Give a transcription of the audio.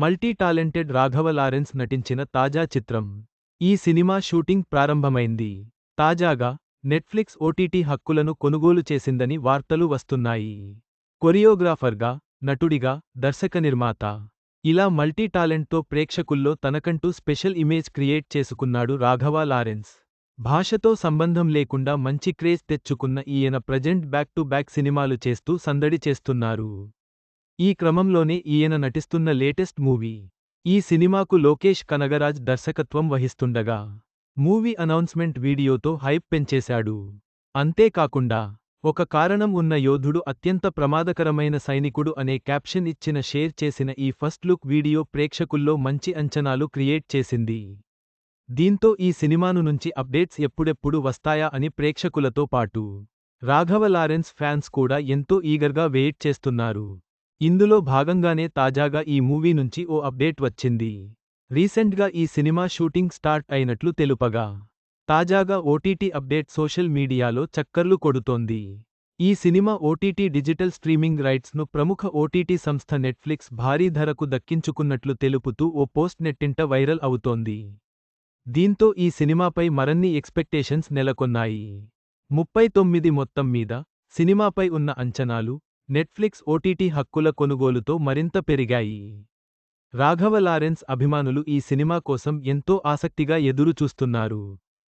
Multi talented Raghava Lawrence నటించిన తాజా చిత్రం. ఈ సినిమా షూటింగ్ ప్రారంభమైంది. తాజాగా నెట్ఫ్లిక్స్ ఓటీటీ హక్కులను కొనుగోలు చేసిందని వార్తలు వస్తున్నాయి. కొరియోగ్రాఫర్గా నటుడిగా దర్శక నిర్మాత. ఇలా మల్టీ టాలెంట్తో ప్రేక్షకుల్లో తనకంటూ స్పెషల్ ఇమేజ్ క్రియేట్ చేసుకున్నాడు రాఘవ లారెన్స్. భాషతో సంబంధం లేకుండా మంచి క్రేజ్ తెచ్చుకున్న ఈయన ప్రజెంట్ బ్యాక్ టు బ్యాక్ సినిమాలు చేస్తూ సందడి చేస్తున్నారు. ఈ క్రమంలోనే ఈయన నటిస్తున్న లేటెస్ట్ మూవీ. ఈ సినిమాకు లోకేష్ కనగరాజ్ దర్శకత్వం వహిస్తుండగా మూవీ అనౌన్స్మెంట్ వీడియోతో హైప్ పెంచేశాడు. అంతేకాకుండా ఒక కారణం ఉన్న యోధుడు అత్యంత ప్రమాదకరమైన సైనికుడు అనే క్యాప్షన్ ఇచ్చిన షేర్ చేసిన ఈ ఫస్ట్ లుక్ వీడియో ప్రేక్షకుల్లో మంచి అంచనాలు క్రియేట్ చేసింది. దీంతో ఈ సినిమాను నుంచి అప్డేట్స్ ఎప్పుడెప్పుడు వస్తాయా అని ప్రేక్షకులతో పాటు రాఘవ లారెన్స్ ఫ్యాన్స్ కూడా ఎంతో ఈగర్గా వెయిట్ చేస్తున్నారు. ఇందులో భాగంగానే తాజాగా ఈ మూవీ నుంచి ఓ అప్డేట్ వచ్చింది. రీసెంట్గా ఈ సినిమా షూటింగ్ స్టార్ట్ అయినట్లు తెలుపగా తాజాగా ఓటీటీ అప్డేట్ సోషల్ మీడియాలో చక్కర్లు కొడుతోంది. ఈ సినిమా ఓటీటీ డిజిటల్ స్ట్రీమింగ్ రైట్స్ను ప్రముఖ ఓటీటీ సంస్థ నెట్ఫ్లిక్స్ భారీ ధరకు దక్కించుకున్నట్లు తెలుపుతూ ఓ పోస్ట్ నెట్టింట వైరల్ అవుతోంది. దీంతో ఈ సినిమాపై మరన్ని ఎక్స్పెక్టేషన్స్ నెలకొన్నాయి. ముప్పై తొమ్మిది మొత్తం మీద సినిమాపై ఉన్న అంచనాలు నెట్ఫ్లిక్స్ ఓటీటీ హక్కుల కొనుగోలుతో మరింత పెరిగాయి. రాఘవ లారెన్స్ అభిమానులు ఈ సినిమా కోసం ఎంతో ఆసక్తిగా ఎదురు చూస్తున్నారు